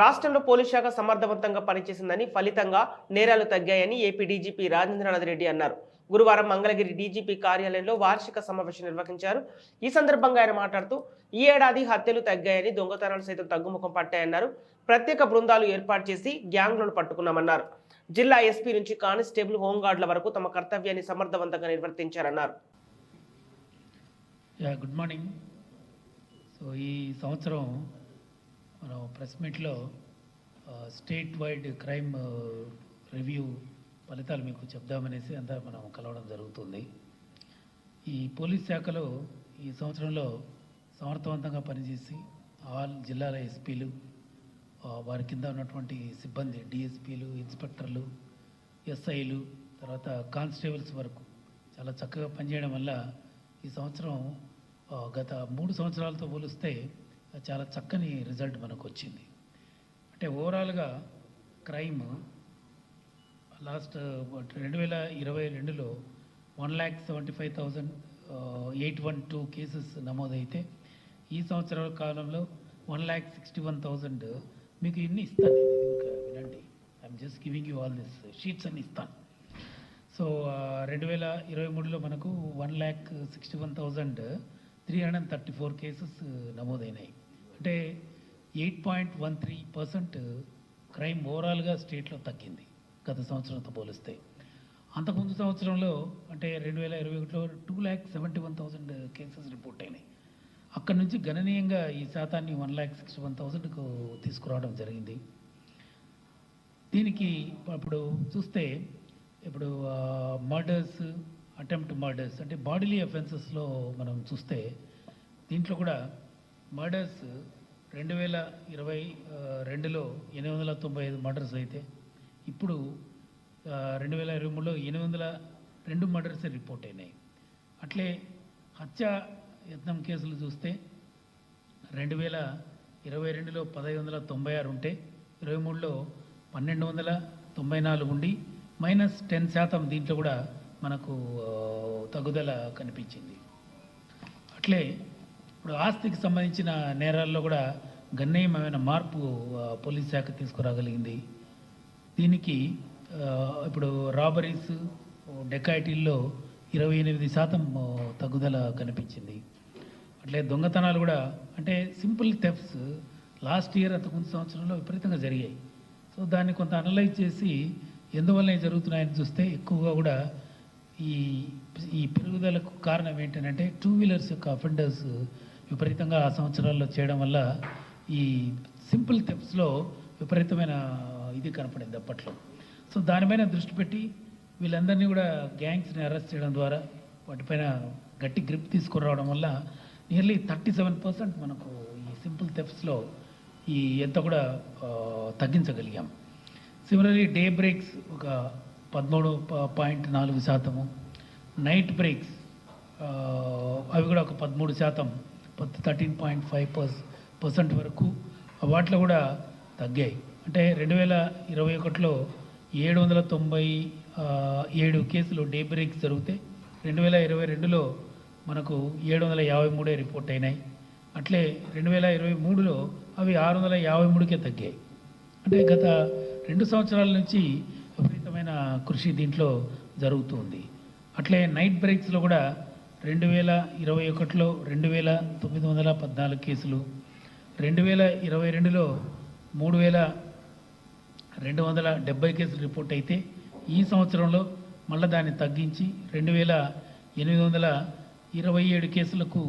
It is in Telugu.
రాష్ట్రంలో పోలీస్ శాఖ సమర్థవంతంగా పనిచేసిందని ఫలితంగా నేరాలు తగ్గాయని ఏపీ డీజీపీ రాజేంద్రనాథ్ రెడ్డి అన్నారు. గురువారం మంగళగిరి డీజీపీ కార్యాలయంలో వార్షిక సమావేశం నిర్వహించారు. ఈ సందర్భంగా ఆయన మాట్లాడుతూ ఈ ఏడాది హత్యలు తగ్గాయని దొంగతనాలు సైతం తగ్గుముఖం పట్టాయన్నారు. ప్రత్యేక బృందాలు ఏర్పాటు చేసి గ్యాంగ్లను పట్టుకున్నామన్నారు. జిల్లా ఎస్పీ నుంచి కానిస్టేబుల్ హోంగార్డుల వరకు తమ కర్తవ్యాన్ని సమర్థవంతంగా నిర్వర్తించారన్నారు. గుడ్ మార్నింగ్ సో ఈ సంవత్సరం మనం ప్రెస్ మీట్లో స్టేట్ వైడ్ క్రైమ్ రివ్యూ ఫలితాలు మీకు చెప్దామనేసి అంతా మనం కలవడం జరుగుతుంది. ఈ పోలీస్ శాఖలో ఈ సంవత్సరంలో సమర్థవంతంగా పనిచేసి ఆల్ జిల్లాల ఎస్పీలు వారి కింద ఉన్నటువంటి సిబ్బంది డిఎస్పీలు ఇన్స్పెక్టర్లు ఎస్ఐలు తర్వాత కానిస్టేబుల్స్ వరకు చాలా చక్కగా పనిచేయడం వల్ల ఈ సంవత్సరం గత మూడు సంవత్సరాలతో పోలిస్తే చాలా చక్కని రిజల్ట్ మనకు వచ్చింది అంటే ఓవరాల్గా క్రైమ్ లాస్ట్ రెండు వేల ఇరవై రెండులో one lakh seventy five thousand eight one two cases నమోదైతే ఈ సంవత్సరాల కాలంలో one lakh sixty one thousand మీకు ఇన్ని ఇస్తాను. ఇంకా వినండి. I'm just giving you all this sheets అన్ని ఇస్తాను. సో రెండు వేల ఇరవై మూడులో మనకు one lakh sixty one thousand three hundred and thirty four cases నమోదైనాయి. అంటే eight point one three percent crime ఓవరాల్గా స్టేట్లో తగ్గింది గత సంవత్సరంతో పోలిస్తే. అంతకుముందు సంవత్సరంలో అంటే రెండు వేల ఇరవై ఒకటిలో two lakh seventy one thousand cases report అయినాయి. అక్కడి నుంచి గణనీయంగా ఈ శాతాన్ని వన్ ల్యాక్ సిక్స్టీ వన్ థౌజండ్కు తీసుకురావడం జరిగింది. దీనికి ఇప్పుడు చూస్తే ఇప్పుడు మర్డర్స్ అటెంప్ట్ మర్డర్స్ అంటే బాడీలీ అఫెన్సెస్లో మనం చూస్తే దీంట్లో కూడా మర్డర్స్ రెండు వేల ఇరవై రెండులో ఎనిమిది వందల తొంభై ఐదు మర్డర్స్ అయితే ఇప్పుడు రెండు వేల ఇరవై మూడులో ఎనిమిది వందల రెండు మర్డర్స్ రిపోర్ట్ అయినాయి. అట్లే హత్య యత్నం కేసులు చూస్తే రెండు వేల ఇరవై రెండులో పదహైదు వందల తొంభై ఆరు ఉంటే ఇరవై మూడులో పన్నెండు వందల తొంభై నాలుగు ఉండి మైనస్ టెన్ శాతం దీంట్లో కూడా మనకు తగ్గుదల కనిపించింది. అట్లే ఇప్పుడు ఆస్తికి సంబంధించిన నేరాల్లో కూడా గణనీయమైన మార్పు పోలీస్ శాఖ తీసుకురాగలిగింది. దీనికి ఇప్పుడు రాబరీస్ డెకాయిటీల్లో ఇరవై ఎనిమిది శాతం తగ్గుదల కనిపించింది. అట్లే దొంగతనాలు కూడా అంటే సింపుల్ థెఫ్ట్స్ లాస్ట్ ఇయర్ అంతకుముందు సంవత్సరంలో విపరీతంగా జరిగాయి. సో దాన్ని కొంత అనలైజ్ చేసి ఎందువల్ల జరుగుతున్నాయని చూస్తే ఎక్కువగా కూడా ఈ ఈ పెరుగుదలకు కారణం ఏంటంటే టూ వీలర్స్ యొక్క అఫెండర్స్ విపరీతంగా ఆ సంవత్సరాల్లో చేయడం వల్ల ఈ సింపుల్ స్టెప్స్లో విపరీతమైన ఇది కనపడింది అప్పట్లో. సో దానిపైన దృష్టి పెట్టి వీళ్ళందరినీ కూడా గ్యాంగ్స్ని అరెస్ట్ చేయడం ద్వారా వాటిపైన గట్టి గ్రిప్ తీసుకురావడం వల్ల నియర్లీ థర్టీ సెవెన్ పర్సెంట్ మనకు ఈ సింపుల్ స్టెప్స్లో ఈ ఎంత కూడా తగ్గించగలిగాం. సిమిలర్లీ డే బ్రేక్స్ ఒక పదమూడు ప- పాయింట్ నాలుగు శాతము. నైట్ బ్రేక్స్ అవి కూడా ఒక పదమూడు శాతం. Thirteen point five per percent వరకు. వాటిలో కూడా తగ్గాయి. అంటే రెండు వేల ఇరవై ఒకటిలో ఏడు వందల తొంభై ఏడు కేసులు డే బ్రేక్స్ జరిగితే రెండు వేల ఇరవై రెండులో మనకు ఏడు వందల యాభై మూడే రిపోర్ట్ అయినాయి. అట్లే రెండు వేల ఇరవై మూడులో అవి ఆరు వందల యాభై మూడుకే తగ్గాయి. అంటే గత రెండు సంవత్సరాల నుంచి విపరీతమైన కృషి దీంట్లో జరుగుతుంది అట్లే నైట్ బ్రేక్స్లో కూడా రెండు వేల ఇరవై ఒకటిలో రెండు వేల తొమ్మిది వందల పద్నాలుగు కేసులు రెండు వేల ఇరవై రెండులో మూడు వేల రెండు వందల డెబ్బై కేసులు రిపోర్ట్ అయితే ఈ సంవత్సరంలో మళ్ళీ దాన్ని తగ్గించి రెండు వేల ఎనిమిది వందల ఇరవై ఏడు కేసులకు